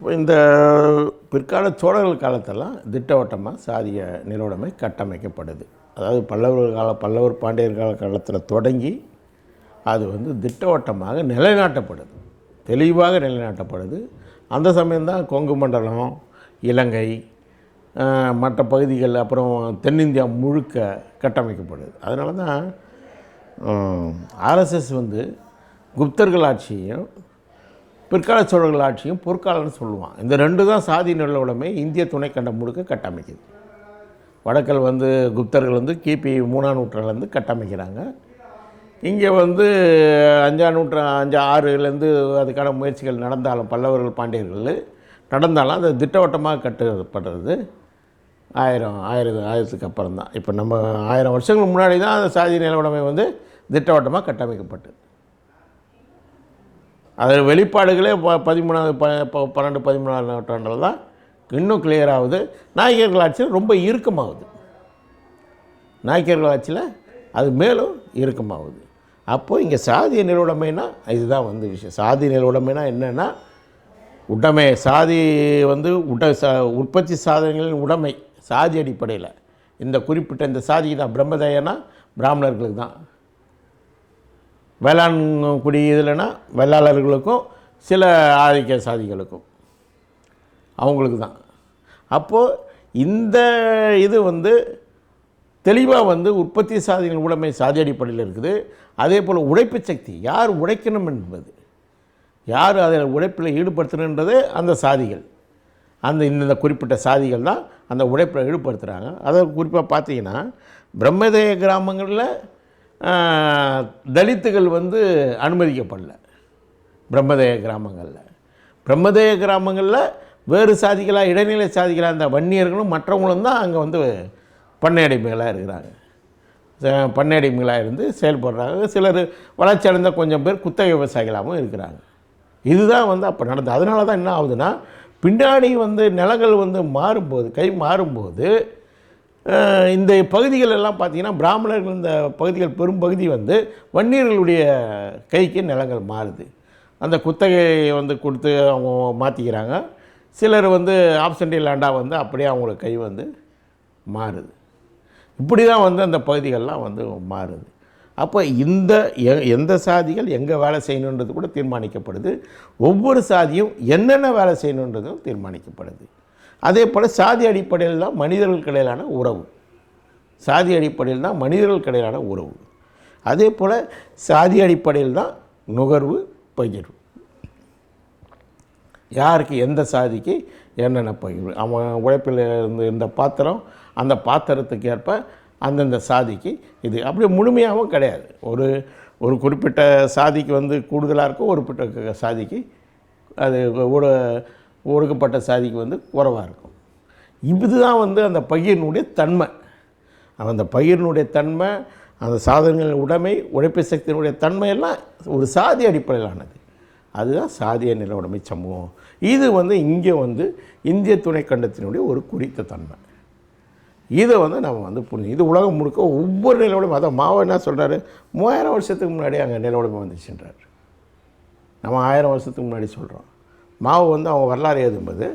இந்த பிற்கால சோழர்கள் காலத்தெல்லாம் திட்டவட்டமாக சாதிய நிறுவனமே கட்டமைக்கப்படுது. அதாவது பல்லவர் கால பல்லவர் பாண்டியர் கால காலத்தில் தொடங்கி அது வந்து திட்டவட்டமாக நிலைநாட்டப்படுது. தெளிவாக நிலைநாட்டப்படுது. அந்த சமயம்தான் கொங்கு மண்டலம் இலங்கை மற்ற பகுதிகள் அப்புறம் தென்னிந்தியா முழுக்க கட்டமைக்கப்படுது. அதனால தான் ஆர்எஸ்எஸ் வந்து குப்தர்கள் ஆட்சியையும் பிற்கால சோழர்கள் ஆட்சியும் பொற்காலம்னு சொல்லுவான். இந்த ரெண்டு தான் சாதி நிலவுடைமை இந்திய துணைக்கண்டம் முழுக்க கட்டமைக்குது. வடக்கல் வந்து குப்தர்கள் வந்து கிபி மூணாம் நூற்றாண்டுலேருந்து கட்டமைக்கிறாங்க. இங்கே வந்து அஞ்சாம் நூற்றா அஞ்சு ஆறுலேருந்து அதுக்கான முயற்சிகள் நடந்தாலும் பல்லவர்கள் பாண்டியர்கள் நடந்தாலும் அது திட்டவட்டமாக கட்டப்படுறது ஆயிரம் ஆயிரம் ஆயிரத்துக்கு அப்புறம் தான் இப்போ நம்ம ஆயிரம் வருஷங்களுக்கு முன்னாடி தான் அந்த சாதி நிலவுடைமை வந்து திட்டவட்டமாக கட்டமைக்கப்பட்டது. அதில் வெளிப்பாடுகளே ப பதிமூணாவது ப ப- பன்னெண்டு பதிமூணாவது நூற்றாண்டில் தான் இன்னும் கிளியர் ஆகுது. நாயக்கர்கள் ஆட்சியில் ரொம்ப இறுக்கமாகுது. நாயக்கர்கள் ஆட்சியில் அது மேலும் இறுக்கமாகுது. அப்போது இங்கே சாதிய நிலவுடைமைனா இதுதான் வந்து விஷயம். சாதி நிலவுடைமைனா என்னென்னா உடைமை. சாதி வந்து உட சா உற்பத்தி சாதனங்களின் உடைமை சாதி அடிப்படையில். இந்த குறிப்பிட்ட இந்த சாதி தான் பிரம்மதேயனா பிராமணர்களுக்கு தான். வேளாண் குடி இதுலனா வெள்ளாளர்களுக்கும் சில ஆதிக்க சாதிகளுக்கும். அவங்களுக்கு தான் அப்போது இந்த இது வந்து தெளிவாக வந்து உற்பத்தி சாதிகள் உடைமை சாதி அடிப்படையில் இருக்குது. அதே போல் உழைப்பு சக்தி யார் உழைக்கணும் என்பது யார் அதில் உழைப்பில் ஈடுபடுத்தணுன்றது அந்த சாதிகள். அந்த இந்தந்த குறிப்பிட்ட சாதிகள் தான் அந்த உழைப்பில் ஈடுபடுத்துகிறாங்க அதை குறிப்பாக பார்த்தீங்கன்னா பிரம்மதேய கிராமங்களில் தலித்துகள் வந்து அனுமதிக்கப்படல. பிரம்மதேய கிராமங்களில். பிரம்மதேய கிராமங்களில் வேறு சாதிகளாக இடைநிலை சாதிகளாக இந்த வன்னியர்களும் மற்றவங்களும் தான் அங்கே வந்து பண்ணையடிமைகளாக இருக்கிறாங்க. பண்ணையடிமைகளாக இருந்து செயல்படுறாங்க. சிலர் வளர்ச்சி அடைந்த கொஞ்சம் பேர் குத்தகை விவசாயிகளாகவும் இருக்கிறாங்க. இதுதான் வந்து அப்போ நடந்தது. அதனால தான் என்ன ஆகுதுன்னா பின்னாடி வந்து நிலங்கள் வந்து மாறும்போது கை மாறும்போது இந்த பகுதிகள் எல்லாம் பார்த்தீங்கன்னா பிராமணர்கள் இந்த பகுதிகள் பெரும்பகுதி வந்து வன்னியர்களுடைய கைக்கு நிலங்கள் மாறுது. அந்த குத்தகையை வந்து கொடுத்து அவங்க மாற்றிக்கிறாங்க சிலர் வந்து ஆப்சண்டி லேண்டாக வந்து அப்படியே அவங்களுக்கு கை வந்து மாறுது. இப்படி தான் வந்து அந்த பகுதிகள்லாம் வந்து மாறுது. அப்போ இந்த எ- எந்த சாதிகள் எங்கே வேலை செய்யணுன்றது கூட தீர்மானிக்கப்படுது. ஒவ்வொரு சாதியும் என்னென்ன வேலை செய்யணுன்றதும் தீர்மானிக்கப்படுது. அதே போல் சாதி அடிப்படையில் தான் மனிதர்களுக்கு இடையிலான உறவு. சாதி அடிப்படையில் தான் மனிதர்களுக்கு இடையிலான உறவு. அதே போல் சாதி அடிப்படையில் தான் நுகர்வு பகிர்வு. யாருக்கு எந்த சாதிக்கு என்னென்ன பகிர்வு? அவன் உழைப்பில் இருந்து இந்த பாத்திரம் அந்த பாத்திரத்துக்கு ஏற்ப அந்தந்த சாதிக்கு இது. அப்படி முழுமையாகவும் கிடையாது. ஒரு ஒரு குறிப்பிட்ட சாதிக்கு வந்து கூடுதலாக இருக்கும் ஒரு குறிப்பிட்ட சாதிக்கு அது ஒரு ஒடுக்கப்பட்ட சாதிக்கு வந்து குறைவாக இருக்கும். இதுதான் வந்து அந்த பகிர்னுடைய தன்மை. அந்த பகிர்னுடைய தன்மை அந்த சாதனங்களின் உடைமை உழைப்பு சக்தியினுடைய தன்மையெல்லாம் ஒரு சாதி அடிப்படையிலானது. அதுதான் சாதிய நில உடைமை சமூகம். இது வந்து இங்கே வந்து இந்திய துணைக்கண்டத்தினுடைய ஒரு குறித்த தன்மை. இதை வந்து நம்ம வந்து புரிஞ்சு இது உலகம் முழுக்க ஒவ்வொரு நிலவுடைமை அதான் மாவோ என்ன சொல்கிறாரு மூவாயிரம் வருஷத்துக்கு முன்னாடி அங்கே நிலவுடைமை வந்துச்சுன்றார். நம்ம ஆயிரம் வருஷத்துக்கு முன்னாடி சொல்கிறோம் மாவு வந்து அவங்க வரலாறு எழுதும்போது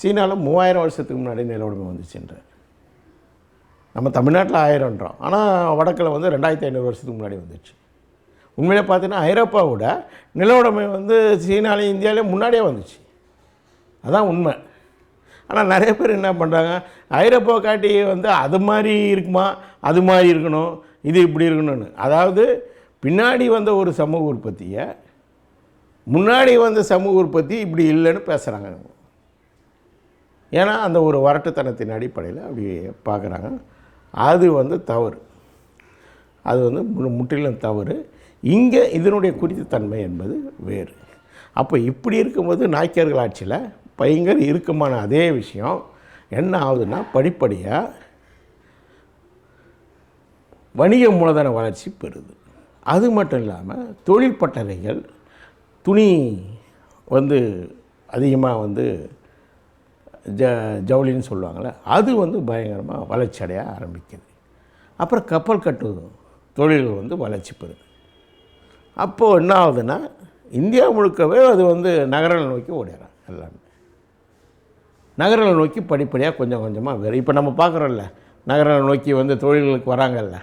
சீனாவில் மூவாயிரம் வருஷத்துக்கு முன்னாடி நிலவுடைமை வந்துச்சுன்றார் நம்ம தமிழ்நாட்டில் ஆயிரம்ன்றோம். ஆனால் வடக்கில் வந்து ரெண்டாயிரத்தி ஐநூறு வருஷத்துக்கு முன்னாடி வந்துச்சு. உண்மையிலே பார்த்தீங்கன்னா ஐரோப்பாவோட நிலவுடைமை வந்து சீனாலையும் இந்தியாவிலேயும் முன்னாடியே வந்துச்சு. அதான் உண்மை. ஆனால் நிறைய பேர் என்ன பண்ணுறாங்க ஐரோப்பா காட்டி வந்து அது மாதிரி இருக்குமா அது மாதிரி இருக்கணும் இது இப்படி இருக்கணும்னு. அதாவது பின்னாடி வந்த ஒரு சமூக உற்பத்தியை முன்னாடி வந்த சமூக உற்பத்தி இப்படி இல்லைன்னு பேசுகிறாங்க ஏன்னா அந்த ஒரு வரட்டுத்தனத்தின் அடிப்படையில் அப்படி பார்க்குறாங்க. அது வந்து தவறு. அது வந்து மு- முற்றிலும் தவறு. இங்கே இதனுடைய குறித்த தன்மை என்பது வேறு. அப்போ இப்படி இருக்கும்போது நாய்க்கர்கள் ஆட்சியில் பயங்கர இறுக்கமான அதே விஷயம். என்ன ஆகுதுன்னா படிப்படியாக வணிக மூலதன வளர்ச்சி பெறுது. அது மட்டும் இல்லாமல் தொழில் பட்டறைகள் துணி வந்து அதிகமாக வந்து ஜ ஜவுளின்னு சொல்லுவாங்கள்ல அது வந்து பயங்கரமாக வளர்ச்சி அடைய ஆரம்பிக்குது. அப்புறம் கப்பல் கட்டு தொழில்கள் வந்து வளர்ச்சி பெறுது. அப்போது என்ன ஆகுதுன்னா இந்தியா முழுக்கவே அது வந்து நகரங்களை நோக்கி ஓடிடுறாங்க எல்லாமே. நகரங்களை நோக்கி படிப்படியாக கொஞ்சம் கொஞ்சமாக வேறு இப்போ நம்ம பார்க்குறோம்ல நகரங்களை நோக்கி வந்து தொழில்களுக்கு வராங்கல்ல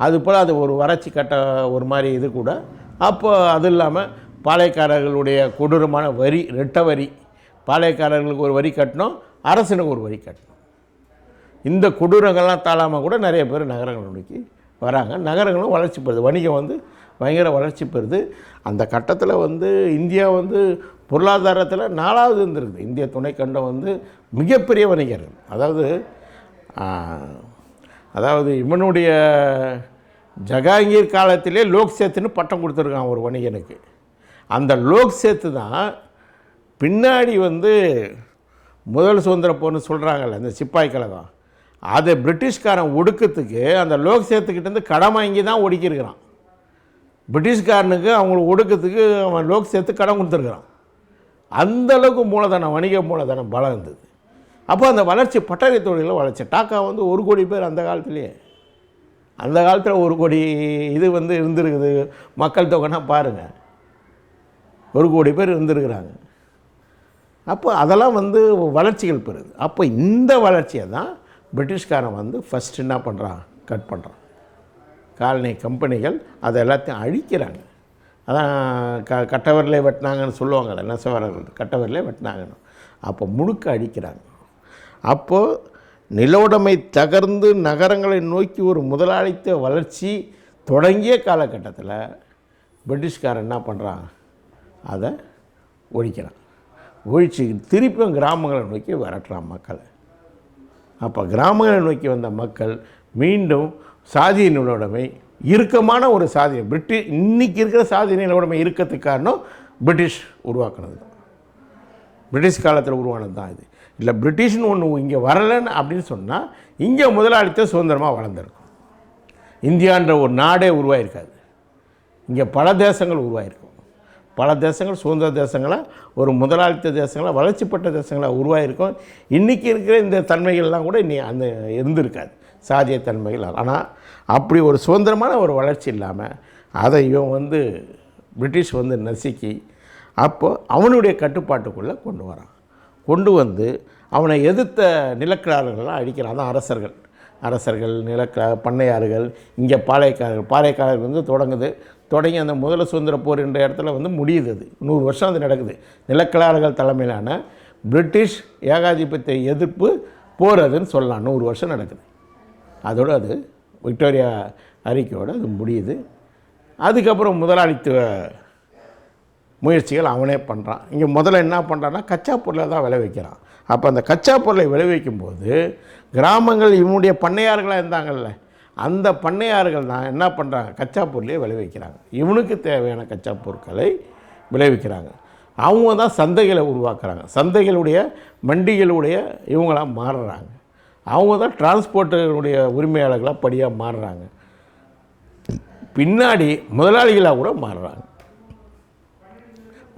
அது போல் அது ஒரு வறட்சி கட்ட ஒரு மாதிரி இது கூட அப்போ அது இல்லாமல் பாளையக்காரர்களுடைய கொடூரமான வரி ரெட்ட வரி பாளையக்காரர்களுக்கு ஒரு வரி கட்டணும் அரசனுக்கு ஒரு வரி கட்டணும். இந்த கொடூரங்கள்லாம் தாழாமல் கூட நிறைய பேர் நகரங்களை நோக்கி வராங்க. நகரங்களும் வளர்ச்சி பெறுது. வணிகம் வந்து பயங்கர வளர்ச்சி பெறுது. அந்த கட்டத்தில் வந்து இந்தியா வந்து பொருளாதாரத்தில் நாலாவது இருந்திருக்குது இந்திய துணைக்கண்டம் வந்து மிகப்பெரிய வணிகர்கள். அதாவது அதாவது இவனுடைய ஜகாங்கீர் காலத்திலே லோக் சேத்துன்னு பட்டம் கொடுத்துருக்கான் ஒரு வணிகனுக்கு. அந்த லோக் சேத்து தான் பின்னாடி வந்து முதல் சுதந்திர போர்னு சொல்கிறாங்கல்ல இந்த சிப்பாய் கழகம். அதை பிரிட்டிஷ்காரன் ஒடுக்கத்துக்கு அந்த லோக் சேத்துக்கிட்டேருந்து கடன் வாங்கி தான் ஒடுக்கியிருக்கிறான். பிரிட்டிஷ்காரனுக்கு அவங்களுக்கு ஒடுக்கத்துக்கு அவன் லோக் சேர்த்து கடன் கொடுத்துருக்குறான். அந்தளவுக்கு மூலதனம் வணிக மூலதனம் பலம் இருந்தது. அப்போ அந்த வளர்ச்சி பட்டறை தொழிலில் வளர்ச்சி. டாக்கா வந்து ஒரு கோடி பேர் அந்த காலத்துலேயே அந்த காலத்தில் ஒரு கோடி இது வந்து இருந்திருக்குது. மக்கள் தொகைனா பாருங்கள் ஒரு கோடி பேர் இருந்திருக்கிறாங்க. அப்போ அதெல்லாம் வந்து வளர்ச்சிகள் பெறுது. அப்போ இந்த வளர்ச்சியை தான் பிரிட்டிஷ்காரன் வந்து ஃபஸ்ட் என்ன பண்ணுறான் கட் பண்ணுறான் காலனி கம்பெனிகள் அதை எல்லாத்தையும் அழிக்கிறாங்க. அதான் க கட்டவரிலே வெட்டினாங்கன்னு சொல்லுவாங்கள்ல நெசவாளர்கள். கட்டவரிலே வெட்டினாங்கன்னு. அப்போ முழுக்க அழிக்கிறாங்க. அப்போது நிலவுடைமை தகர்ந்து நகரங்களை நோக்கி ஒரு முதலாளித்த வளர்ச்சி தொடங்கிய காலகட்டத்தில் பிரிட்டிஷ்காரன் என்ன பண்ணுறான் அதை ஒழிக்கலாம். ஒழிச்சு திருப்பியும் கிராமங்களை நோக்கி விரட்டுறான் மக்களை. அப்போ கிராமங்களை நோக்கி வந்த மக்கள் மீண்டும் சாதிய நிலவுடைமை இறுக்கமான ஒரு சாதியம் பிரிட்டிஷ் இன்றைக்கி இருக்கிற சாதிய நிலவுடைமை இருக்கிறதுக்கு காரணம் பிரிட்டிஷ் உருவாக்குனது தான். பிரிட்டிஷ் காலத்தில் உருவானது தான் இது. இல்லை பிரிட்டிஷ்னு ஒன்று இங்கே வரலைன்னு அப்படின்னு சொன்னால் இங்கே முதலாளித்த சுதந்திரமாக வளர்ந்துருக்கும். இந்தியான்ற ஒரு நாடே உருவாயிருக்காது. இங்கே பல தேசங்கள் உருவாயிருக்கும் பல தேசங்கள் சுதந்திர தேசங்களாக ஒரு முதலாளித்த தேசங்களாக வளர்ச்சிப்பட்ட தேசங்களாக உருவாகிருக்கும் இன்றைக்கி இருக்கிற இந்த தன்மைகள்லாம் கூட நீ அந்த இருந்திருக்காது. சாதிய தன்மைகள் ஆனால் அப்படி ஒரு சுதந்திரமான ஒரு வளர்ச்சி இல்லாமல் அதை இவன் வந்து பிரிட்டிஷ் வந்து நசுக்கி அப்போது அவனுடைய கட்டுப்பாட்டுக்குள்ளே கொண்டு வரான். கொண்டு வந்து அவனை எதிர்த்த நிலக்கிழார்கள்லாம் அடிக்கிறான். அதான் அரசர்கள். அரசர்கள் நிலக்க பண்ணையாறுகள் இங்கே பாளையக்காரர்கள். பாளையக்காரர்கள் வந்து தொடங்குது. தொடங்கி அந்த முதல சுதந்திர போர் என்ற இடத்துல வந்து முடியுது அது. நூறு வருஷம் அது நடக்குது. நிலக்கலாளர்கள் தலைமையிலான பிரிட்டிஷ் ஏகாதிபத்திய எதிர்ப்பு போர் அதுன்னு சொல்லலாம். நூறு வருஷம் நடக்குது. அதோடு அது விக்டோரியா அறிக்கையோடு அது முடியுது. அதுக்கப்புறம் முதலாளித்துவ முயற்சிகள் அவனே பண்ணுறான் இங்கே முதல்ல என்ன பண்ணுறான்னா கச்சா பொருளை தான் விளைவிக்கிறான். அப்போ அந்த கச்சா பொருளை விளைவிக்கும் போது கிராமங்கள் இவனுடைய பண்ணையார்களாக இருந்தாங்கல்ல அந்த பண்ணையார்கள் தான் என்ன பண்ணுறாங்க கச்சா பொருளையே விளைவிக்கிறாங்க. இவனுக்கு தேவையான கச்சா பொருட்களை விளைவிக்கிறாங்க. அவங்க தான் சந்தைகளை உருவாக்குறாங்க. சந்தைகளுடைய மண்டிகளுடைய இவங்களாம் மாறுறாங்க. அவங்க தான் டிரான்ஸ்போர்ட்டுடைய உரிமையாளர்களாக படியாக மாறுறாங்க. பின்னாடி முதலாளிகளாக கூட மாறுறாங்க.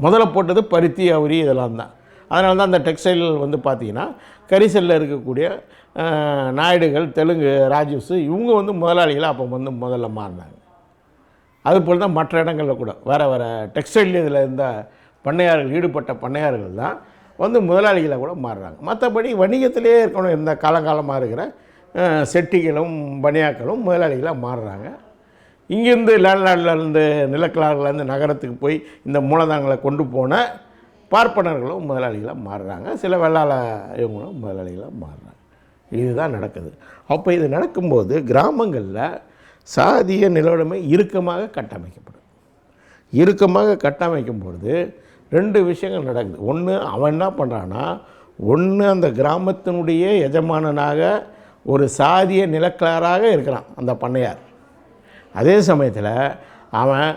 முதல்ல போட்டது பருத்தி அவுரி இதெல்லாம் தான். அதனால தான் அந்த டெக்ஸ்டைல் வந்து பார்த்திங்கன்னா கரிசலில் இருக்கக்கூடிய நாயுடுகள் தெலுங்கு ராஜீவ்ஸு இவங்க வந்து முதலாளிகளாக அப்போ வந்து முதல்ல மாறினாங்க. அதுபோல் தான் மற்ற இடங்களில் கூட. வேறு வேறு டெக்ஸ்டைல் இதில் இருந்த பண்ணையார்கள் ஈடுபட்ட பண்ணையார்கள் தான் வந்து முதலாளிகளாக கூட மாறுறாங்க. மற்றபடி வணிகத்திலே இருக்கணும் இருந்த காலங்காலமாக இருக்கிற செட்டிகளும் பனியாக்களும் முதலாளிகளாக மாறுறாங்க. இங்கேருந்து லேண்ட்லாட்லேருந்து நிலக்கலாறுலேருந்து நகரத்துக்கு போய் இந்த மூலதனங்களை கொண்டு போன பார்ப்பனர்களும் முதலாளிகளாக மாறுறாங்க. சில வெள்ளாள இவங்களும் முதலாளிகளாக மாறுறாங்க. இதுதான் நடக்குது. அப்போ இது நடக்கும்போது கிராமங்களில் சாதிய நிலவுடைமை இறுக்கமாக கட்டமைக்கப்படும். இறுக்கமாக கட்டமைக்கும் பொழுது ரெண்டு விஷயங்கள் நடக்குது. ஒன்று அவன் என்ன பண்ணுறான்னா ஒன்று அந்த கிராமத்தினுடைய எஜமானனாக ஒரு சாதிய நிலக்கலராக இருக்கிறான் அந்த பண்ணையார். அதே சமயத்தில் அவன்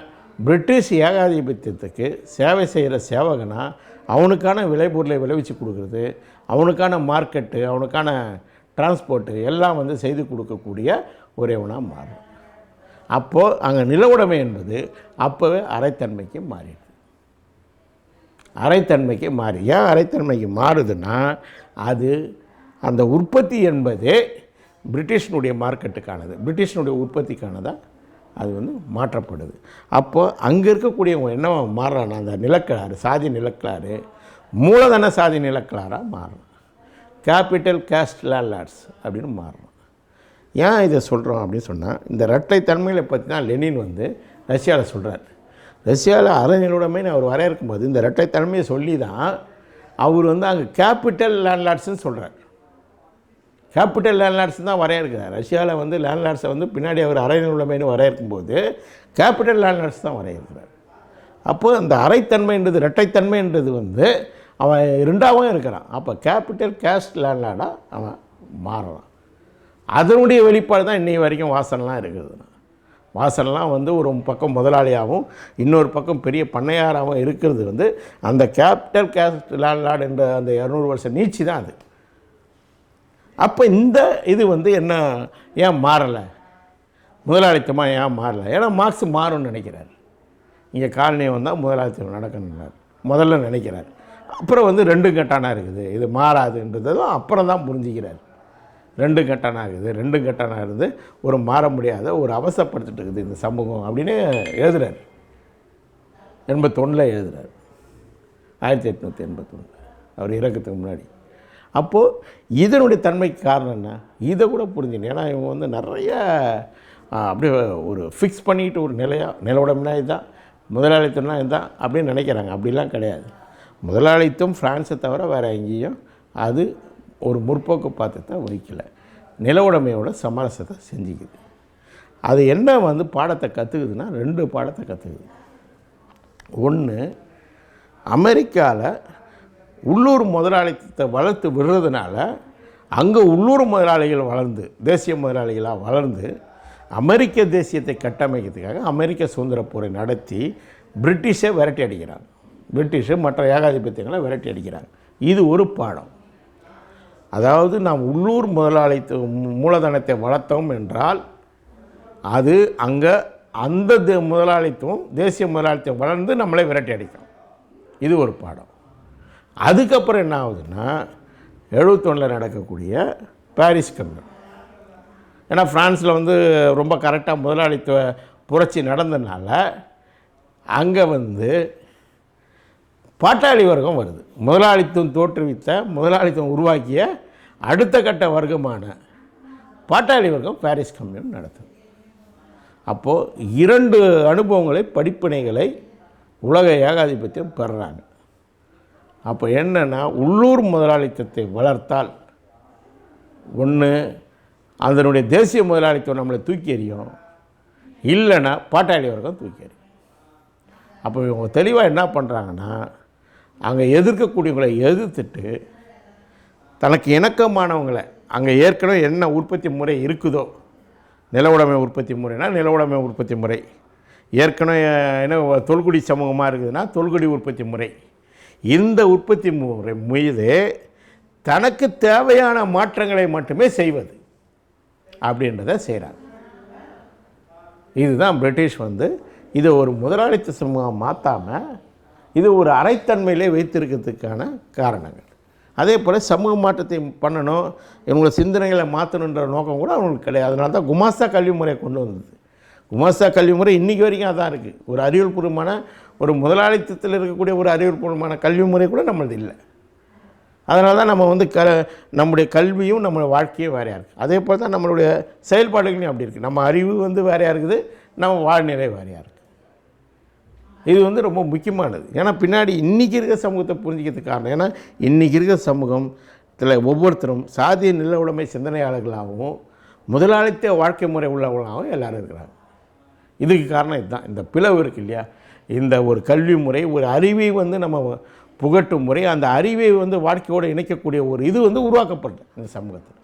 பிரிட்டிஷ் ஏகாதிபத்தியத்துக்கு சேவை செய்கிற சேவகனா அவனுக்கான விளைபொருளை விளைவிச்சு கொடுக்குறது அவனுக்கான மார்க்கெட்டு அவனுக்கான டிரான்ஸ்போர்ட்டு எல்லாம் வந்து செய்து கொடுக்கக்கூடிய ஒரேவனாக மாறும். அப்போது அங்கே நிலவுடைமை என்பது அப்போவே அரைத்தன்மைக்கு மாறிடுது. அரைத்தன்மைக்கு மாறி. ஏன் அரைத்தன்மைக்கு மாறுதுன்னா அது அந்த உற்பத்தி என்பதே பிரிட்டிஷினுடைய மார்க்கெட்டுக்கானது. பிரிட்டிஷினுடைய உற்பத்திக்கானதாக அது வந்து மாற்றப்படுது. அப்போது அங்கே இருக்கக்கூடியவங்க என்ன மாறுறான்னா அந்த நிலக்கிழாறு சாதி நிலக்கிழாறு மூலதன சாதி நிலக்கிழாராக மாறும். கேபிட்டல் கேஸ்ட் லேண்ட்லார்ட்ஸ் அப்படின்னு மாறணும். ஏன் இதை சொல்கிறோம் அப்படின்னு சொன்னால் இந்த இரட்டை தன்மையில் பற்றினா லெனின் வந்து ரஷ்யாவில் சொல்கிறார் ரஷ்யாவில் அறநிலையுடைமைன்னு அவர் வரையறுக்கும் போது இந்த இரட்டை தன்மையை சொல்லி தான் அவர் வந்து அங்கே கேபிட்டல் லேண்ட்லார்ட்ஸ்னு சொல்கிறார் கேபிட்டல் லேண்ட்லார்ட்ஸ் தான் வரையறுக்கிறார் ரஷ்யாவில் வந்து லேண்ட்லார்ட்ஸை வந்து பின்னாடி அவர் அரைநிலைமைன்னு வரையறுக்கும் போது கேபிட்டல் லேண்ட்லார்ட்ஸ் தான் வரையறுக்கிறார் அப்போது அந்த அரைத்தன்மைன்றது இரட்டைத்தன்மைன்றது வந்து அவன் ரெண்டாவும் இருக்கிறான். அப்போ கேபிட்டல் கேஸ்ட் லேண்ட்லார்டாக அவன் மாறலாம் அதனுடைய வெளிப்பாடு தான் இன்னை வரைக்கும் வாசனெலாம் இருக்குது. வாசனெலாம் வந்து ஒரு பக்கம் முதலாளியாகவும் இன்னொரு பக்கம் பெரிய பண்ணையாராகவும் இருக்கிறது வந்து அந்த கேபிட்டல் கேஸ்ட் லேண்ட்லார்டு என்ற அந்த இரநூறு வருஷம் நீச்சி தான் அது. அப்போ இந்த இது வந்து என்ன ஏன் மாறலை? முதலாளித்தமாக ஏன் மாறலை? ஏன்னா மார்க்ஸ் மாறும்னு நினைக்கிறார். இங்கே காலனி வந்தால் முதலாளித்தம் நடக்கணும்னார். முதல்ல நினைக்கிறார். அப்புறம் வந்து ரெண்டு கட்டானா இருக்குது. இது மாறாதுன்றதும் அப்புறம் தான் புரிஞ்சிக்கிறார். ரெண்டு கட்டானா இருக்குது. ரெண்டு கட்டானா இருந்து ஒரு மாற முடியாத ஒரு அவசரப்படுத்திட்டு இருக்குது இந்த சமூகம் அப்படின்னு எழுதுறார். எண்பத்தொன்னில் எழுதுறார். ஆயிரத்தி எட்நூற்றி எண்பத்தொன்று அவர் இறக்கத்துக்கு முன்னாடி. அப்போது இதனுடைய தன்மைக்கு காரணம் என்ன? இதை கூட புரிஞ்சுக்கணும். ஏன்னா இவங்க வந்து நிறைய அப்படியே ஒரு ஃபிக்ஸ் பண்ணிட்டு ஒரு நிலையாக நிலவுடம்னா இதுதான் முதலாளித்தம்னா இதுதான் அப்படின்னு நினைக்கிறாங்க. அப்படிலாம் கிடையாது. முதலாளித்துவம் ஃப்ரான்ஸை தவிர வேறு எங்கேயும் அது ஒரு முற்போக்கு பாத்திரத்தை வகிக்கலை. நிலவுடைமையோட சமரசத்தை செஞ்சுக்குது. அது என்ன வந்து பாடத்தை கற்றுக்குதுன்னா ரெண்டு பாடத்தை கற்றுக்குது ஒன்று அமெரிக்காவில் உள்ளூர் முதலாளித்தத்தை வளர்த்து விடுறதுனால அங்கே உள்ளூர் முதலாளிகள் வளர்ந்து தேசிய முதலாளிகளாக வளர்ந்து அமெரிக்க தேசியத்தை கட்டமைக்கிறதுக்காக அமெரிக்க சுதந்திர போரை நடத்தி பிரிட்டிஷை விரட்டி அடிக்கிறாங்க. பிரிட்டிஷு மற்ற ஏகாதிபத்தியங்களை விரட்டி அடிக்கிறாங்க. இது ஒரு பாடம். அதாவது நாம் உள்ளூர் முதலாளித்துவ மூலதனத்தை வளர்த்தோம் என்றால் அது அங்கே அந்த தே- முதலாளித்துவம் தேசிய முதலாளித்துவம் வளர்ந்து நம்மளே விரட்டி அடிக்கும். இது ஒரு பாடம். அதுக்கப்புறம் என்ன ஆகுதுன்னா எழுபத்தொன்னில் நடக்கக்கூடிய பாரிஸ் கம்யூன். ஏன்னா ஃப்ரான்ஸில் வந்து ரொம்ப கரெக்டாக முதலாளித்துவ புரட்சி நடந்ததுனால அங்கே வந்து பாட்டாளி வர்க்கம் வருது. முதலாளித்துவம் தோற்றுவித்த முதலாளித்துவம் உருவாக்கிய அடுத்த கட்ட வர்க்கமான பாட்டாளி வர்க்கம் பாரிஸ் கம்யூன் நடத்துது. அப்போது இரண்டு அனுபவங்களை படிப்பினைகளை உலக ஏகாதிபத்தியம் பெறுறாங்க அப்போ என்னென்னா உள்ளூர் முதலாளித்தத்தை வளர்த்தால் ஒன்று அதனுடைய தேசிய முதலாளித்துவம் நம்மளை தூக்கி எறியும். இல்லைன்னா பாட்டாளி வர்க்கம் தூக்கி எறியும். அப்போ இவங்க தெளிவாக என்ன பண்ணுறாங்கன்னா அங்கே எதிர்க்கக்கூடியவங்களை எதிர்த்துட்டு தனக்கு இணக்கமானவங்களை அங்கே ஏற்கனவே என்ன உற்பத்தி முறை இருக்குதோ நிலவுடைமை உற்பத்தி முறைனா நிலவுடைமை உற்பத்தி முறை. ஏற்கனவே என்ன தொல்குடி சமூகமாக இருக்குதுன்னா தொல்குடி உற்பத்தி முறை. இந்த உற்பத்தி முறை மீது தனக்கு தேவையான மாற்றங்களை மட்டுமே செய்வது அப்படின்றத செய்கிறாங்க இதுதான் பிரிட்டிஷ் வந்து இதை ஒரு முதலாளித்த சமூகம் மாற்றாமல் இது ஒரு அரைத்தன்மையிலே வைத்திருக்கிறதுக்கான காரணங்கள். அதே போல் சமூக மாற்றத்தை பண்ணணும் இவங்களோட சிந்தனைகளை மாற்றணுன்ற நோக்கம் கூட அவங்களுக்கு கிடையாது. அதனால தான் குமாஸ்தா கல்வி முறையை கொண்டு வந்தது. குமாஸ்தா கல்வி முறை இன்றைக்கி வரைக்கும் அதான் இருக்குது ஒரு அறிவியல்பூர்வமான ஒரு முதலாளித்தத்தில் இருக்கக்கூடிய ஒரு அறிவியல்பூர்வமான கல்வி முறை கூட நம்மளது இல்லை. அதனால தான் நம்ம வந்து க நம்முடைய கல்வியும் நம்மளுடைய வாழ்க்கையும் வேறையாக இருக்குது அதே போல் தான் நம்மளுடைய செயல்பாடுகளையும் அப்படி இருக்குது நம்ம அறிவு வந்து வேறையாக இருக்குது நம்ம வாழ்நிலை வேறையாக இருக்குது இது வந்து ரொம்ப முக்கியமானது. ஏன்னா பின்னாடி இன்றைக்கி இருக்கிற சமூகத்தை புரிஞ்சிக்கிறதுக்கு காரணம் ஏன்னா இன்றைக்கி இருக்க சமூகத்தில் ஒவ்வொருத்தரும் சாதிய நில உடைமை சிந்தனையாளர்களாகவும் முதலாளித்த வாழ்க்கை முறை உள்ளவர்களாகவும் எல்லாரும் இருக்கிறாங்க. இதுக்கு காரணம் இதுதான். இந்த பிளவு இருக்கு இல்லையா? இந்த ஒரு கல்வி முறை ஒரு அறிவை வந்து நம்ம புகட்டும் முறை அந்த அறிவை வந்து வாழ்க்கையோடு இணைக்கக்கூடிய ஒரு இது வந்து உருவாக்கப்பட்டது இந்த சமூகத்தில்.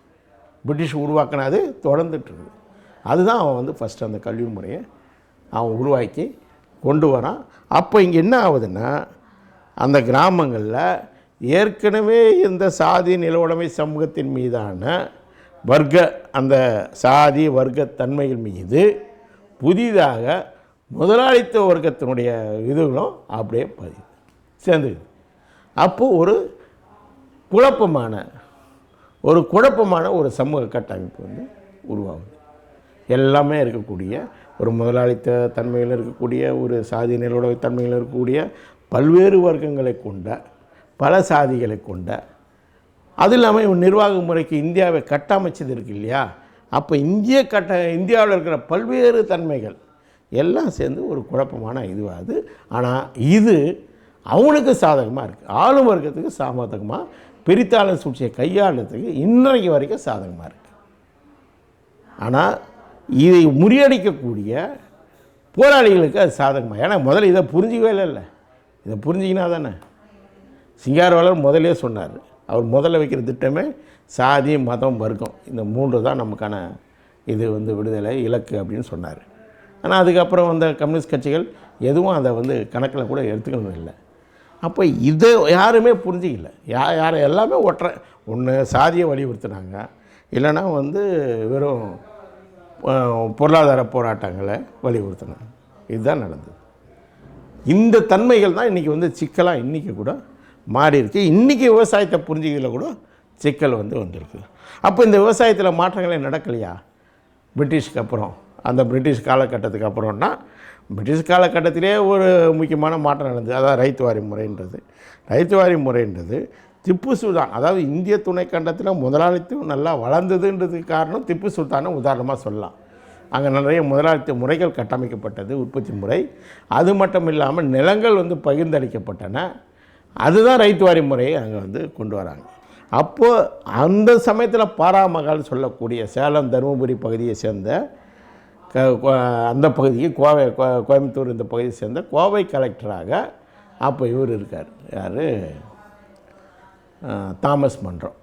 பிரிட்டிஷ் உருவாக்கினது தொடர்ந்துட்டு இருக்குது. அதுதான் அவன் வந்து ஃபஸ்ட்டு அந்த கல்வி முறையை அவன் உருவாக்கி கொண்டு வரான். அப்போ இங்கே என்ன ஆகுதுன்னா அந்த கிராமங்களில் ஏற்கனவே இந்த சாதி நிலவுடைமை சமூகத்தின் மீதான வர்க்க அந்த சாதி வர்க்க மீது புதிதாக முதலாளித்துவ வர்க்கத்தினுடைய இதுகளும் அப்படியே பதிவு சேர்ந்துக்குது அப்போது ஒரு குழப்பமான ஒரு குழப்பமான ஒரு சமூக கட்டமைப்பு வந்து உருவாகுது. எல்லாமே இருக்கக்கூடிய ஒரு முதலாளித்த தன்மையில் இருக்கக்கூடிய ஒரு சாதி நிலவுடைய தன்மையில் இருக்கக்கூடிய பல்வேறு வர்க்கங்களை கொண்ட பல சாதிகளை கொண்ட அது இல்லாமல் இவன் நிர்வாக முறைக்கு இந்தியாவை கட்டமைச்சது இருக்கு இல்லையா? அப்போ இந்திய கட்ட இந்தியாவில் இருக்கிற பல்வேறு தன்மைகள் எல்லாம் சேர்ந்து ஒரு குழப்பமான இதுவாகுது ஆனால் இது அவனுக்கு சாதகமாக இருக்குது ஆளும் வர்க்கத்துக்கு சாதகமாக பிரித்தாளர் சூழ்ச்சியை கையாளுறதுக்கு இன்றைக்கு வரைக்கும் சாதகமாக இருக்குது ஆனால் இதை முறியடிக்கக்கூடிய போராளிகளுக்கு அது சாதகமாக ஏன்னா முதல்ல இதை புரிஞ்சிக்கவே இல்லை இதை புரிஞ்சிக்கினா தானே? சிங்காரவாளர் முதலே சொன்னார். அவர் முதல்ல வைக்கிற திட்டமே சாதி மதம் வர்க்கம். இந்த மூன்று தான் நமக்கான இது வந்து விடுதலை இலக்கு அப்படின்னு சொன்னார். ஆனால் அதுக்கப்புறம் வந்த கம்யூனிஸ்ட் கட்சிகள் எதுவும் அதை வந்து கணக்கில் கூட எடுத்துக்கணும் இல்லை. அப்போ இதை யாருமே புரிஞ்சிக்கல. யா யார் எல்லாமே ஒற்றை ஒன்று சாதியை வலியுறுத்தினாங்க. இல்லைன்னா வந்து வெறும் பொருளாதார போராட்டங்களை வலியுறுத்தினாங்க. இதுதான் நடந்தது. இந்த தன்மைகள் தான் இன்றைக்கி வந்து சிக்கலாக இன்றைக்கி கூட மாறி இருக்கு. இன்றைக்கி விவசாயத்தை புரிஞ்சிக்கல கூட சிக்கல் வந்து வந்திருக்கு. அப்போ இந்த விவசாயத்தில் மாற்றங்களே நடக்கலையா? பிரிட்டிஷ்க்கு அப்புறம். அந்த பிரிட்டிஷ் காலகட்டத்துக்கு அப்புறம்னா பிரிட்டிஷ் காலகட்டத்திலே ஒரு முக்கியமான மாற்றம் நடந்தது. அதான் ரைத்து வாரி முறைன்றது. ரைத்து வாரி முறைன்றது திப்பு சுல்தான். அதாவது இந்திய துணைக்கண்டத்தில் முதலாளித்துவம் நல்லா வளர்ந்ததுன்றதுக்கு காரணம் திப்பு சுல்தானை உதாரணமாக சொல்லலாம். அங்கே நிறைய முதலாளித்துவ முறைகள் கட்டமைக்கப்பட்டது உற்பத்தி முறை. அது மட்டும் இல்லாமல் நிலங்கள் வந்து பகிர்ந்தளிக்கப்பட்டன. அதுதான் ரைத்து வாரி முறையை அங்கே வந்து கொண்டு வராங்க. அப்போது அந்த சமயத்தில் பாராமகால் சொல்லக்கூடிய சேலம் தருமபுரி பகுதியை சேர்ந்த க கோ- அந்த பகுதிக்கு கோவை கோ- கோயம்புத்தூர் இந்த பகுதியை சேர்ந்த கோவை கலெக்டராக அப்போ இவர் இருக்கார். யார்? தாமஸ் மன்றம்.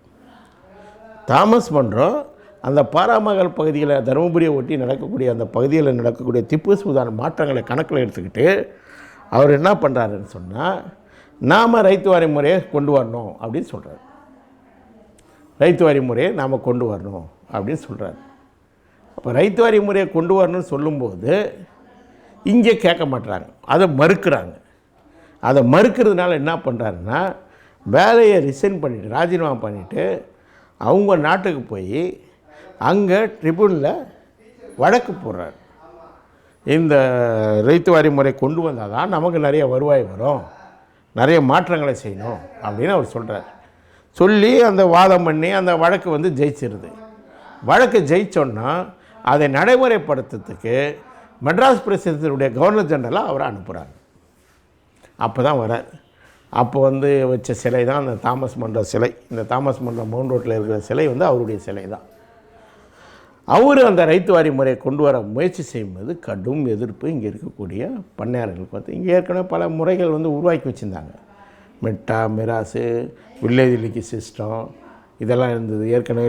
தாமஸ் மன்றம் அந்த பாராமகல் பகுதியில் தருமபுரியை ஒட்டி நடக்கக்கூடிய அந்த பகுதியில் நடக்கக்கூடிய திப்பு சுல்தான் மாற்றங்களை கணக்கில் எடுத்துக்கிட்டு அவர் என்ன பண்ணுறாருன்னு சொன்னால் நாம் ரைத்து வாரி முறையை கொண்டு வரணும் அப்படின்னு சொல்கிறார் ரைத்து வாரி முறையை நாம் கொண்டு வரணும் அப்படின்னு சொல்கிறார் அப்போ ரைத்து வாரி முறையை கொண்டு வரணும்னு சொல்லும்போது இங்கே கேட்க மாட்டுறாங்க அதை மறுக்கிறாங்க. அதை மறுக்கிறதுனால என்ன பண்ணுறாருன்னா வேலையை ரிசைன் பண்ணிட்டு ராஜினாமா பண்ணிவிட்டு அவங்க நாட்டுக்கு போய் அங்கே ட்ரிபுனில் வழக்கு போடுறார். இந்த ரைத்து வாரி முறை கொண்டு வந்தால் தான் நமக்கு நிறைய வருவாய் வரும் நிறைய மாற்றங்களை செய்யணும் அப்படின்னு அவர் சொல்கிறார் சொல்லி அந்த வாதம் பண்ணி அந்த வழக்கு வந்து ஜெயிச்சிருது. வழக்கு ஜெயிச்சோன்னா அதை நடைமுறைப்படுத்துறதுக்கு மெட்ராஸ் பிரசிடத்தினுடைய கவர்னர் ஜெனரலாக அவரை அனுப்புகிறார் அப்போ தான் வரார் அப்போ வந்து வச்ச சிலை தான் அந்த தாமஸ் மன்ற சிலை. இந்த தாமஸ் மன்ற மவுண்ட் ரோட்டில் இருக்கிற சிலை வந்து அவருடைய சிலை தான். அவர் அந்த ரைத்து வாரி முறையை கொண்டு வர முயற்சி செய்யும்போது கடும் எதிர்ப்பு இங்கே இருக்கக்கூடிய பண்ணையாளர்களுக்கு பார்த்து இங்கே ஏற்கனவே பல முறைகள் வந்து உருவாக்கி வச்சுருந்தாங்க. மெட்டா மிராசு வில்லேஜ் லிக்கி சிஸ்டம் இதெல்லாம் இருந்தது. ஏற்கனவே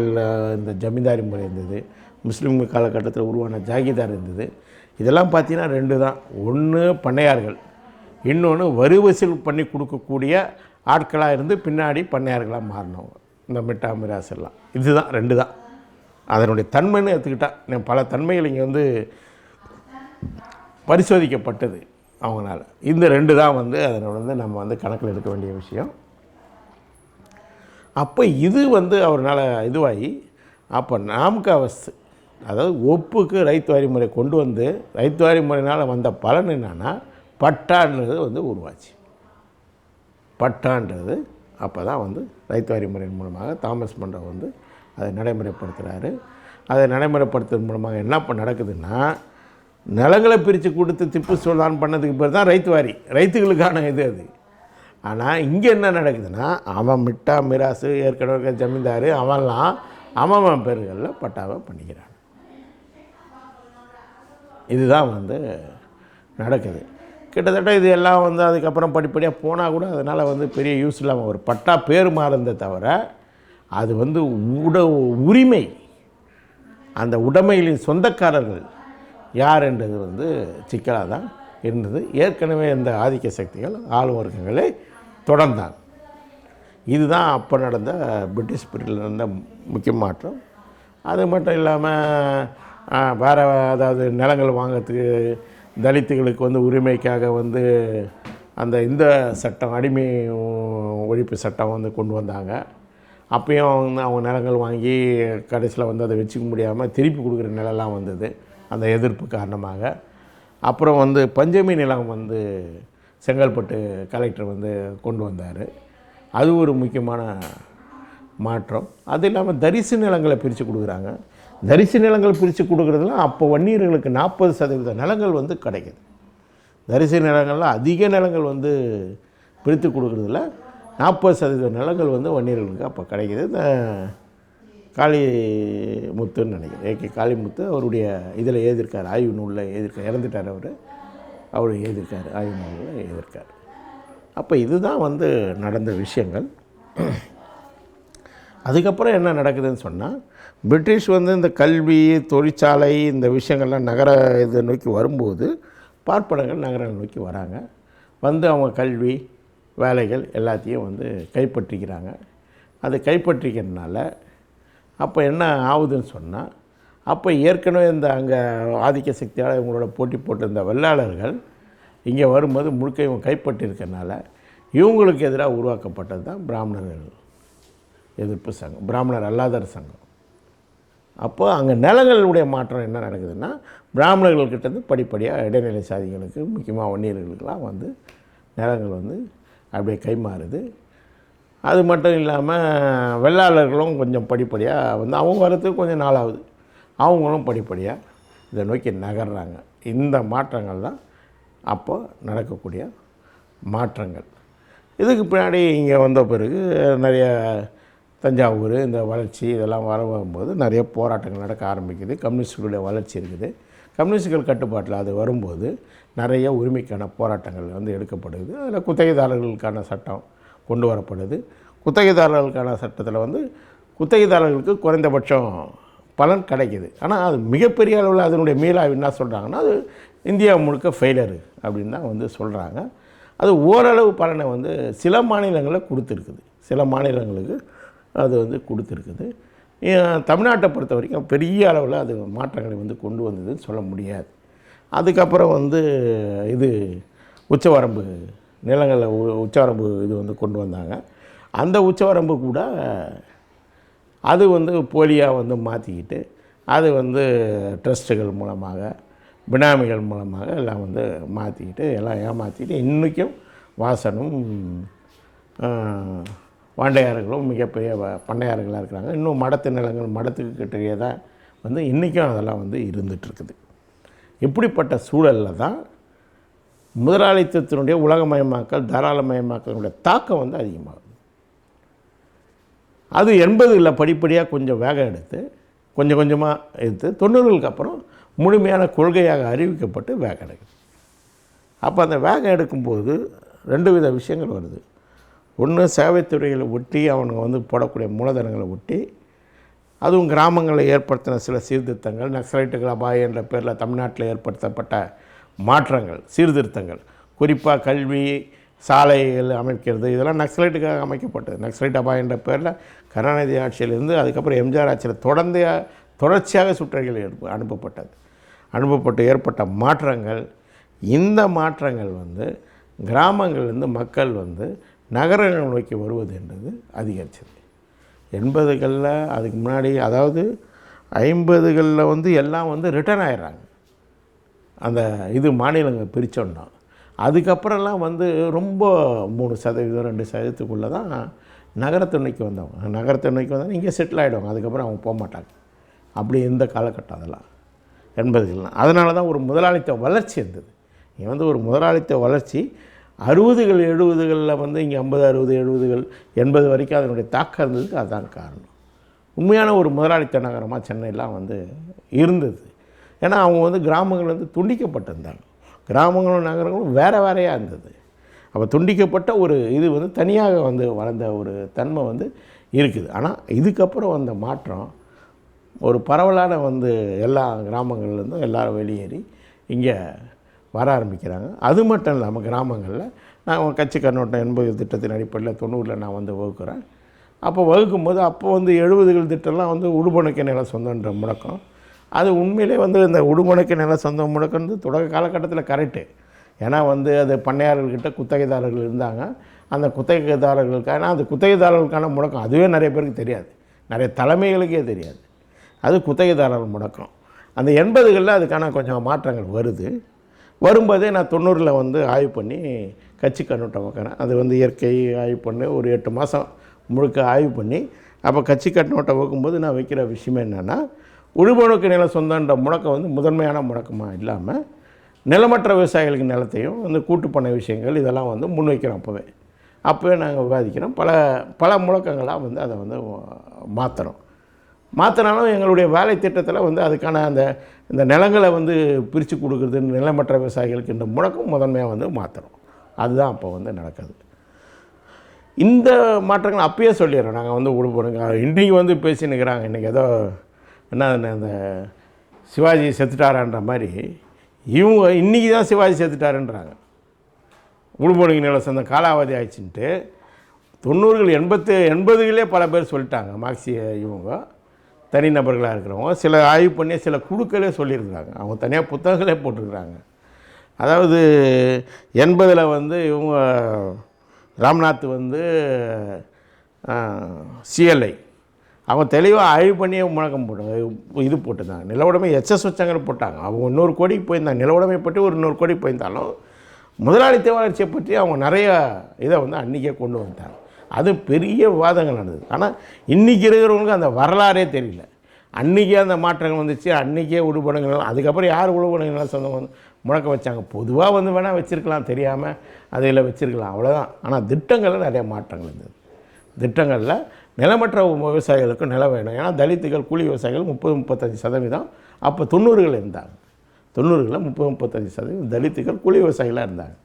இந்த ஜமீன்தாரி முறை இருந்தது. முஸ்லீம் காலகட்டத்தில் உருவான ஜாகிதார் இருந்தது. இதெல்லாம் பார்த்தீங்கன்னா ரெண்டு தான். ஒன்று பண்ணையார்கள். இன்னொன்று வரி வசூல் பண்ணி கொடுக்கக்கூடிய ஆட்களாக இருந்து பின்னாடி பண்ணையார்களாக மாறினவங்க. இந்த மிட்டா மிராசெல்லாம் எல்லாம். இதுதான் ரெண்டு தான் அதனுடைய தன்மைன்னு எடுத்துக்கிட்டால் பல தன்மைகள் இங்கே வந்து பரிசோதிக்கப்பட்டது அவங்களால. இந்த ரெண்டு தான் வந்து அதனை வந்து நம்ம வந்து கணக்கில் எடுக்க வேண்டிய விஷயம். அப்போ இது வந்து அவரால் இதுவாகி அப்போ நாமக்கு அவஸ்து அதாவது ஒப்புக்கு ரைத்து வாரி முறை கொண்டு வந்து ரைத்து வாரி முறையினால் வந்த பலன் என்னென்னா பட்டான்றது வந்து உருவாச்சு. பட்டான்றது அப்போ தான் வந்து ரைத்து வாரி முறையின் மூலமாக தாமஸ் மன்றம் வந்து அதை நடைமுறைப்படுத்துகிறாரு அதை நடைமுறைப்படுத்துறது மூலமாக என்ன இப்போ நடக்குதுன்னா நிலங்களை பிரித்து கொடுத்து திப்பு சுல்தான் பண்ணதுக்கு பேர் தான் ரைத்து வாரி ரைத்துகளுக்கான இது அது. ஆனால் இங்கே என்ன நடக்குதுன்னா அவன் மிட்டா மிராசு ஏற்கனவே இருக்க ஜமீன்தார் அவன்லாம் அவன் அவன் பேர்களில் பட்டாவை பண்ணிக்கிறான். இதுதான் வந்து நடக்குது. கிட்டத்தட்ட இது எல்லாம் வந்து அதுக்கப்புறம் படிப்படியாக போனால் கூட அதனால் வந்து பெரிய யூஸ் இல்லாமல் ஒரு பட்டா பேர் மாறுந்தே தவிர அது வந்து உட உரிமை. அந்த உடைமைகளின் சொந்தக்காரர்கள் யார் என்றது வந்து சிக்கலாக தான் இருந்தது. ஏற்கனவே இந்த ஆதிக்க சக்திகள் ஆளும் வர்க்கங்களை தொடர்ந்தாங்க. இதுதான் அப்போ நடந்த பிரிட்டிஷ் பீரியடில் நடந்த முக்கிய மாற்றம். அது மட்டும் இல்லாமல் வேறு அதாவது நிலங்கள் வாங்கிறதுக்கு தலித்துகளுக்கு வந்து உரிமைக்காக வந்து அந்த இந்த சட்டம் அடிமை ஒழிப்பு சட்டம் வந்து கொண்டு வந்தாங்க. அப்பயும் அவங்க அவங்க நிலங்கள் வாங்கி கடைசியில் வந்து அதை வச்சுக்க முடியாமல் திருப்பி கொடுக்குற நிலம்லாம் வந்தது அந்த எதிர்ப்பு காரணமாக. அப்புறம் வந்து பஞ்சமி நிலம் வந்து செங்கல்பட்டு கலெக்டர் வந்து கொண்டு வந்தார். அது ஒரு முக்கியமான மாற்றம். அது இல்லாமல் தரிசு நிலங்களை பிரித்து கொடுக்குறாங்க. தரிசு நிலங்கள் பிரித்து கொடுக்குறதுல அப்போ வன்னியர்களுக்கு நாற்பது சதவீத நிலங்கள் வந்து கிடைக்குது. தரிசு நிலங்கள்லாம் அதிக நிலங்கள் வந்து பிரித்து கொடுக்குறதுல நாற்பது சதவீத நிலங்கள் வந்து வன்னியர்களுக்கு அப்போ கிடைக்குது. இந்த காளிமுத்துன்னு நினைக்கிறேன். ஏகே காளிமுத்து அவருடைய இதில் எழுதியிருக்கார் ஆய்வு நூலில் எழுதியிருக்கார் இறந்துட்டார் அவர். அவர் எழுதியிருக்கார் ஆய்வு நூலில் எழுதியிருக்கார். அப்போ இதுதான் வந்து நடந்த விஷயங்கள். அதுக்கப்புறம் என்ன நடக்குதுன்னு சொன்னால் பிரிட்டிஷ் வந்து இந்த கல்வி தொழிற்சாலை இந்த விஷயங்கள்லாம் நகர இதை நோக்கி வரும்போது பார்ப்பனங்கள் நகரங்கள் நோக்கி வராங்க. வந்து அவங்க கல்வி வேலைகள் எல்லாத்தையும் வந்து கைப்பற்றிக்கிறாங்க. அது கைப்பற்றிக்கிறதுனால அப்போ என்ன ஆகுதுன்னு சொன்னால் அப்போ ஏற்கனவே இந்த அங்கே ஆதிக்க சக்தியால் இவங்களோட போட்டி போட்டிருந்த வெள்ளாளர்கள் இங்கே வரும்போது முழுக்க இவங்க கைப்பற்றிருக்கனால இவங்களுக்கு எதிராக உருவாக்கப்பட்டது தான் பிராமணர்கள் எதிர்ப்பு சங்கம் பிராமணர் அல்லாதர் சங்கம். அப்போ அங்கே நிலங்களுடைய மாற்றம் என்ன நடக்குதுன்னா பிராமணர்கள்கிட்டருந்து படிப்படியாக இடைநிலை சாதிகளுக்கு முக்கியமாக வன்னியர்களுக்கெல்லாம் வந்து நிலங்கள் வந்து அப்படியே கைமாறுது. அது மட்டும் இல்லாமல் வெள்ளாளர்களும் கொஞ்சம் படிப்படியாக வந்து அவங்க வரத்துக்கு கொஞ்சம் நாளாகுது. அவங்களும் படிப்படியாக இதை நோக்கி நகர்றாங்க. இந்த மாற்றங்கள் தான் அப்போ நடக்கக்கூடிய மாற்றங்கள். இதுக்கு பின்னாடி இங்கே வந்த பிறகு நிறைய தஞ்சாவூர் இந்த வளர்ச்சி இதெல்லாம் வர வரும்போது நிறைய போராட்டங்கள் நடக்க ஆரம்பிக்குது. கம்யூனிஸ்டுகளுடைய வளர்ச்சி இருக்குது. கம்யூனிஸ்டுகள் கட்டுப்பாட்டில் அது வரும்போது நிறைய உரிமைக்கான போராட்டங்கள் வந்து எடுக்கப்படுது. அதில் குத்தகைதாரர்களுக்கான சட்டம் கொண்டு வரப்படுது. குத்தகைதாரர்களுக்கான சட்டத்தில் வந்து குத்தகைதாரர்களுக்கு குறைந்தபட்சம் பலன் கிடைக்கிது. ஆனால் அது மிகப்பெரிய அளவில் அதனுடைய மீளாய்வு என்ன சொல்கிறாங்கன்னா அது இந்தியா முழுக்க ஃபெயிலரு அப்படின்னு தான் வந்து சொல்கிறாங்க அது ஓரளவு பலனை வந்து சில மாநிலங்களில் கொடுத்துருக்குது. சில மாநிலங்களுக்கு அது வந்து கொடுத்துருக்குது. தமிழ்நாட்டை பொறுத்த வரைக்கும் பெரிய அளவில் அது மாற்றங்களை வந்து கொண்டு வந்ததுன்னு சொல்ல முடியாது. அதுக்கப்புறம் வந்து இது உச்சவரம்பு நிலங்களில் உ- உச்சவரம்பு இது வந்து கொண்டு வந்தாங்க. அந்த உச்சவரம்பு கூட அது வந்து போலியாக வந்து மாற்றிக்கிட்டு அது வந்து ட்ரஸ்ட்டுகள் மூலமாக பினாமிகள் மூலமாக எல்லாம் வந்து மாற்றிக்கிட்டு எல்லாம் ஏமாற்றிட்டு இன்றைக்கும் வாசனும் வாண்டையார்களும் மிகப்பெரிய வ- பண்ணையார்களாக இருக்கிறாங்க. இன்னும் மடத்து நிலங்கள் மடத்துக்கு கிட்டே தான் வந்து இன்றைக்கும் அதெல்லாம் வந்து இருந்துகிட்ருக்குது. இப்படிப்பட்ட சூழலில் தான் முதலாளித்துவத்தினுடைய உலகமயமாக்கல் தாராளமயமாக்கலினுடைய தாக்கம் வந்து அதிகமாகுது. அது எண்பதுகளில் படிப்படியாக கொஞ்சம் வேகம் எடுத்து கொஞ்சம் கொஞ்சமாக எடுத்து தொண்ணூறுகளுக்கு அப்புறம் முழுமையான கொள்கையாக அறிவிக்கப்பட்டு வேகம் எடுக்குது. அப்போ அந்த வேகம் எடுக்கும்போது ரெண்டு வித விஷயங்கள் வருது. ஒன்று சேவைத்துறைகளை ஒட்டி அவனுங்க வந்து போடக்கூடிய மூலதனங்களை ஒட்டி அதுவும் கிராமங்களில் ஏற்படுத்தின சில சீர்திருத்தங்கள் நக்சலைட்டுகள் அபாயம் என்ற பேரில் தமிழ்நாட்டில் ஏற்படுத்தப்பட்ட மாற்றங்கள் சீர்திருத்தங்கள். குறிப்பாக கல்வி சாலைகள் அமைக்கிறது இதெல்லாம் நக்சலைட்டுக்காக அமைக்கப்பட்டது. நக்சலைட் அபாயம் என்ற பேரில் கருணாநிதி ஆட்சியிலிருந்து அதுக்கப்புறம் எம்ஜிஆர் ஆட்சியில் தொடர்ந்து தொடர்ச்சியாக சுற்றறிகள் ஏற்ப அனுப்பப்பட்டது. அனுப்பப்பட்டு ஏற்பட்ட மாற்றங்கள் இந்த மாற்றங்கள் வந்து கிராமங்கள்லேருந்து மக்கள் வந்து நகரங்கள் நோக்கி வருவது என்றது அதிகரிச்சது. எண்பதுகளில் அதுக்கு முன்னாடி அதாவது ஐம்பதுகளில் வந்து எல்லாம் வந்து ரிட்டர்ன் ஆயிடுறாங்க. அந்த இது மாநிலங்கள் பிரித்தோன்னா அதுக்கப்புறம்லாம் வந்து ரொம்ப மூணு சதவீதம் ரெண்டு சதவீதத்துக்குள்ளே தான் நகரத்தை நோக்கி வந்தவங்க. நகரத்து நோக்கி வந்தால் இங்கே செட்டில் ஆகிடுவாங்க அதுக்கப்புறம் அவங்க போக மாட்டாங்க. அப்படி இந்த காலகட்டம் அதெல்லாம். எண்பதுகள்லாம். அதனால தான் ஒரு முதலாளித்த வளர்ச்சி இருந்தது. இங்கே வந்து ஒரு முதலாளித்த வளர்ச்சி அறுபதுகள் எழுபதுகளில் வந்து இங்கே ஐம்பது அறுபது எழுபதுகள் எண்பது வரைக்கும் அதனுடைய தாக்கம் இருந்ததுக்கு அதுதான் காரணம். உண்மையான ஒரு முதலாளித்த நகரமாக சென்னையெல்லாம் வந்து இருந்தது. ஏன்னா அவங்க வந்து கிராமங்கள் வந்து துண்டிக்கப்பட்டிருந்தாங்க. கிராமங்களும் நகரங்களும் வேறு வேறையாக இருந்தது. அப்போ துண்டிக்கப்பட்ட ஒரு இது வந்து தனியாக வந்து வளர்ந்த ஒரு தன்மை வந்து இருக்குது. ஆனால் இதுக்கப்புறம் வந்த மாற்றம் ஒரு பரவலான வந்து எல்லா கிராமங்கள்லேருந்தும் எல்லோரும் வெளியேறி இங்கே வர ஆரம்பிக்கிறாங்க. அது மட்டும் இல்லாமல் கிராமங்களில் நான் கட்சி கண்ணோட்டம் எண்பது திட்டத்தின் அடிப்படையில் தொண்ணூறில் நான் வந்து வகுக்கிறேன். அப்போ வகுக்கும்போது அப்போ வந்து எழுபதுகள் திட்டம்லாம் வந்து உடுபணுக்க நில சொந்தன்ற முழக்கம் அது உண்மையிலே வந்து இந்த உடுபணுக்க நில சொந்த முழக்கம் வந்து தொடக்க காலகட்டத்தில் கரெக்டு ஏன்னா வந்து அது பண்ணையாளர்கிட்ட குத்தகைதாரர்கள் இருந்தாங்க. அந்த குத்தகைதாரர்களுக்கான அந்த குத்தகைதாரர்களுக்கான முடக்கம் அதுவே நிறைய பேருக்கு தெரியாது. நிறைய தலைமைகளுக்கே தெரியாது. அது குத்தகைதாரர் முடக்கம். அந்த எண்பதுகளில் அதுக்கான கொஞ்சம் மாற்றங்கள் வருது. வரும்போதே நான் தொண்ணூறில் வந்து ஆய்வு பண்ணி கட்சி கண்ணோட்டம் வைக்கிறேன் அது வந்து இயற்கை ஆய்வு பண்ணி ஒரு எட்டு மாதம் முழுக்க ஆய்வு பண்ணி அப்போ கட்சி கண்ணோட்டை வைக்கும்போது நான் வைக்கிற விஷயம் என்னென்னா உழுபணுக்கு நிலம் சொந்தன்ற முழக்கம் வந்து முதன்மையான முழக்கமாக இல்லாமல் நிலமற்ற விவசாயிகளுக்கு நிலத்தையும் வந்து கூட்டு பண்ண விஷயங்கள் இதெல்லாம் வந்து முன்வைக்கிறோம் அப்போவே. அப்போவே நாங்கள் விவாதிக்கிறோம். பல பல முழக்கங்களாக வந்து அதை வந்து மாற்றுறோம் மாற்றினாலும் எங்களுடைய வேலை திட்டத்தில் வந்து அதுக்கான அந்த இந்த நிலங்களை வந்து பிரித்து கொடுக்குறது நிலமற்ற விவசாயிகளுக்கு இந்த முழக்கம் முதன்மையாக வந்து மாற்றுறோம் அதுதான் அப்போ வந்து நடக்குது. இந்த மாற்றங்கள் அப்பயே சொல்லிடுறோம் நாங்கள் வந்து விடுபடுங்க இன்றைக்கி வந்து பேசினுக்கிறாங்க இன்றைக்கி ஏதோ என்ன இந்த சிவாஜி செத்துட்டாரான்ற மாதிரி இவங்க இன்றைக்கி தான் சிவாஜி செத்துட்டாருன்றாங்க. உடுபடுங்க நில சொந்தம் காலாவதி ஆயிடுச்சுன்ட்டு தொண்ணூறுகள் எண்பத்து எண்பதுகளே பல பேர் சொல்லிட்டாங்க. மார்க்சிய இவங்க. தனிநபர்களாக இருக்கிறவங்க சில ஆய்வு பண்ணி சில குழுக்களே சொல்லியிருக்கிறாங்க. அவங்க தனியாக புத்தகங்களே போட்டிருக்கிறாங்க. அதாவது எண்பதில் வந்து இவங்க ராம்நாத் வந்து சிஎல்ஐ. அவங்க தெளிவாக ஆய்வு பண்ணியே முழக்கம் போட்டு இது போட்டிருந்தாங்க. நிலவுடைமை எச்எஸ் வச்சங்கன்னு போட்டாங்க. அவங்க இன்னொரு கோடிக்கு போயிருந்தாங்க. நிலவுடைமை பற்றி ஒரு இன்னொரு கோடிக்கு போயிருந்தாலும் முதலாளித்த வளர்ச்சியை பற்றி அவங்க நிறைய இதை வந்து அன்றைக்கே கொண்டு வந்தாங்க அது பெரிய விவாதங்கள் நடந்தது. ஆனால் இன்றைக்கி இருக்கிறவங்களுக்கு அந்த வரலாறே தெரியல. அன்றைக்கே அந்த மாற்றங்கள் வந்துச்சு அன்றைக்கே உடுபடங்கள் அதுக்கப்புறம் யார் உடுபடங்கள்லாம் சொந்தம் வந்து முழக்க வச்சாங்க. பொதுவாக வந்து வேணால் வச்சுருக்கலாம் தெரியாமல் அதில் வச்சுருக்கலாம் அவ்வளோதான் ஆனால் திட்டங்களில் நிறைய மாற்றங்கள் இருந்தது. திட்டங்களில் நிலமற்ற விவசாயிகளுக்கு நிலம் வேணும். ஏன்னா தலித்துகள் கூலி விவசாயிகள் முப்பது முப்பத்தஞ்சு சதவீதம் அப்போ தொண்ணூறுகள் இருந்தாங்க. தொண்ணூறுகளில் முப்பது முப்பத்தஞ்சு சதவீதம் தலித்துகள் கூலி விவசாயிகளாக இருந்தாங்க.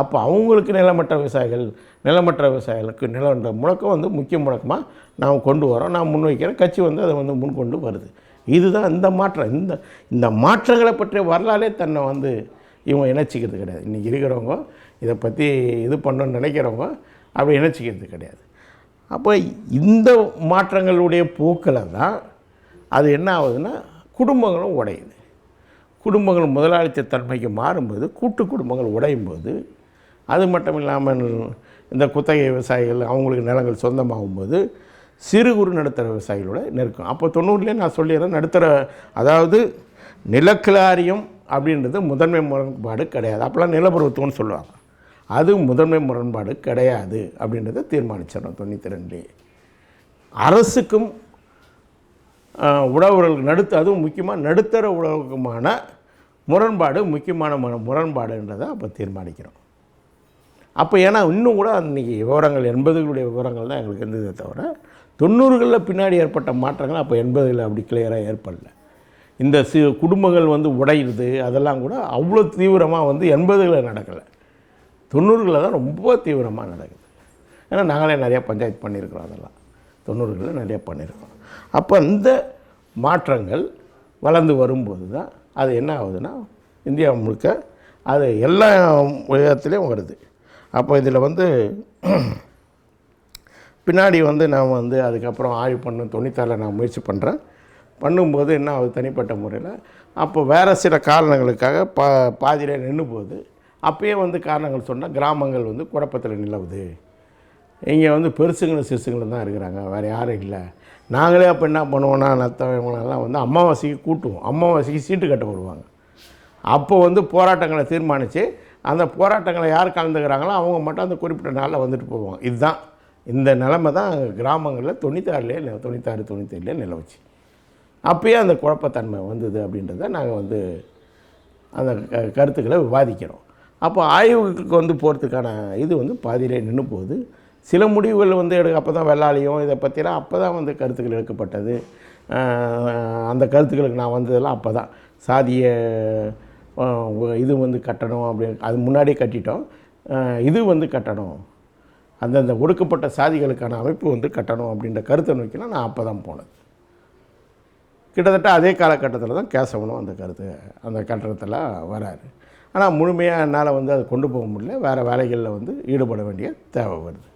அப்போ அவங்களுக்கு நிலமற்ற விவசாயிகள் நிலமற்ற விவசாயிகளுக்கு நிலன்ற முழக்கம் வந்து முக்கிய முழக்கமாக நாம் கொண்டு வரோம். நான் முன்வைக்கிறேன் கட்சி வந்து அதை வந்து முன்கொண்டு வருது. இதுதான் இந்த மாற்றம். இந்த இந்த மாற்றங்களை பற்றிய வரலாறே தன்னை வந்து இவங்க இணைச்சிக்கிறது கிடையாது. இன்றைக்கி இருக்கிறவங்க இதை பற்றி இது பண்ணணும்னு நினைக்கிறவங்க அப்படி இணைச்சிக்கிறது கிடையாது. அப்போ இந்த மாற்றங்களுடைய போக்கில் தான் அது என்ன ஆகுதுன்னா குடும்பங்களும் உடையுது. குடும்பங்கள் முதலாளித்த தன்மைக்கு மாறும்போது கூட்டு குடும்பங்கள் உடையும் போது அது மட்டும் இல்லாமல் இந்த குத்தகை விவசாயிகள் அவங்களுக்கு நிலங்கள் சொந்தமாகும்போது சிறு குறு நடுத்தர விவசாயிகளோட நெருக்கம். அப்போ தொண்ணூறுலேயே நான் சொல்லிடுறேன் நடுத்தர அதாவது நிலக்கிளாரியம் அப்படின்றது முதன்மை முரண்பாடு கிடையாது. அப்போல்லாம் நிலப்பருவத்துவம்னு சொல்லுவாங்க. அது முதன்மை முரண்பாடு கிடையாது அப்படின்றத தீர்மானிச்சிடணும் தொண்ணூற்றி ரெண்டுலேயே அரசுக்கும் உழவர்களுக்கு நடுத்த அதுவும் முக்கியமாக நடுத்தர உழவுக்குமான முரண்பாடு முக்கியமான முரண்பாடுன்றதை அப்போ தீர்மானிக்கிறோம். அப்போ ஏன்னா இன்னும் கூட அன்றைக்கி விவரங்கள் எண்பதுகளுடைய விவரங்கள் தான் எங்களுக்கு இருந்ததே தவிர தொண்ணூறுகளில் பின்னாடி ஏற்பட்ட மாற்றங்கள் அப்போ எண்பதுகளில் அப்படி கிளியராக ஏற்படல. இந்த சி குடும்பங்கள் வந்து உடையுது அதெல்லாம் கூட அவ்வளோ தீவிரமாக வந்து எண்பதுகளில் நடக்கலை. தொண்ணூறுகளில் தான் ரொம்ப தீவிரமாக நடக்குது. ஏன்னா நாங்களே நிறையா பஞ்சாயத்து பண்ணியிருக்கிறோம் அதெல்லாம். தொண்ணூறுகளில் நிறையா பண்ணியிருக்கிறோம். அப்போ இந்த மாற்றங்கள் வளர்ந்து வரும்போது தான் அது என்ன ஆகுதுன்னா இந்தியா முழுக்க அது எல்லா விதத்துலேயும் வருது. அப்போ இதில் வந்து பின்னாடி வந்து நான் வந்து அதுக்கப்புறம் ஆய்வு பண்ண தொண்ணூத்தாறில் நான் முயற்சி பண்ணுறேன். பண்ணும்போது என்ன ஆகுது தனிப்பட்ட முறையில் அப்போ வேறு சில காரணங்களுக்காக பா பாதியில் நின்று போகுது அப்பயே வந்து காரணங்கள் சொன்னால் கிராமங்கள் வந்து குழப்பத்தில் நிலவுது. இங்கே வந்து பெருசுங்களும் சிறுசுங்களும் தான் இருக்கிறாங்க வேறு யாரும் இல்லை. நாங்களே அப்போ என்ன பண்ணுவோன்னா நத்தவங்களெல்லாம் வந்து அமாவாசைக்கு கூட்டுவோம். அமாவாசைக்கு சீட்டு கட்ட வருவாங்க. அப்போ வந்து போராட்டங்களை தீர்மானித்து அந்த போராட்டங்களை யார் கலந்துக்கிறாங்களோ அவங்க மட்டும் அந்த குறிப்பிட்ட நாளில் வந்துட்டு போவாங்க. இதுதான். இந்த நிலமை தான் கிராமங்களில் தொண்ணூத்தாறுலேயே தொண்ணூத்தாறு தொண்ணூத்தேழுலேயே நிலவுச்சு அப்பயே அந்த குழப்பத்தன்மை வந்தது அப்படின்றத நாங்கள் வந்து அந்த க- கருத்துக்களை விவாதிக்கிறோம். அப்போ ஆய்வுக்கு வந்து போகிறதுக்கான இது வந்து பாதியிலே நின்று போகுது. சில முடிவுகள் வந்து எடுக்க அப்போ தான் வெள்ளாளியும் இதை பற்றிலாம் அப்போ தான் வந்து கருத்துக்கள் எடுக்கப்பட்டது. அந்த கருத்துக்களுக்கு நான் வந்ததெல்லாம் அப்போ தான் சாதிய இது வந்து கட்டணும் அப்படி அது முன்னாடியே கட்டிட்டோம். இது வந்து கட்டணும். அந்தந்த ஒடுக்கப்பட்ட சாதிகளுக்கான அமைப்பு வந்து கட்டணும் அப்படின்ற கருத்தை நோக்கிலாம் நான் அப்போ தான் போனது கிட்டத்தட்ட அதே காலகட்டத்தில் தான் கேசவனும் அந்த கருத்து அந்த கட்டணத்தில் வராரு. ஆனால் முழுமையாக என்னால் வந்து அதை கொண்டு போக முடியல. வேறு வேலைகளில் வந்து ஈடுபட வேண்டிய தேவை வருது.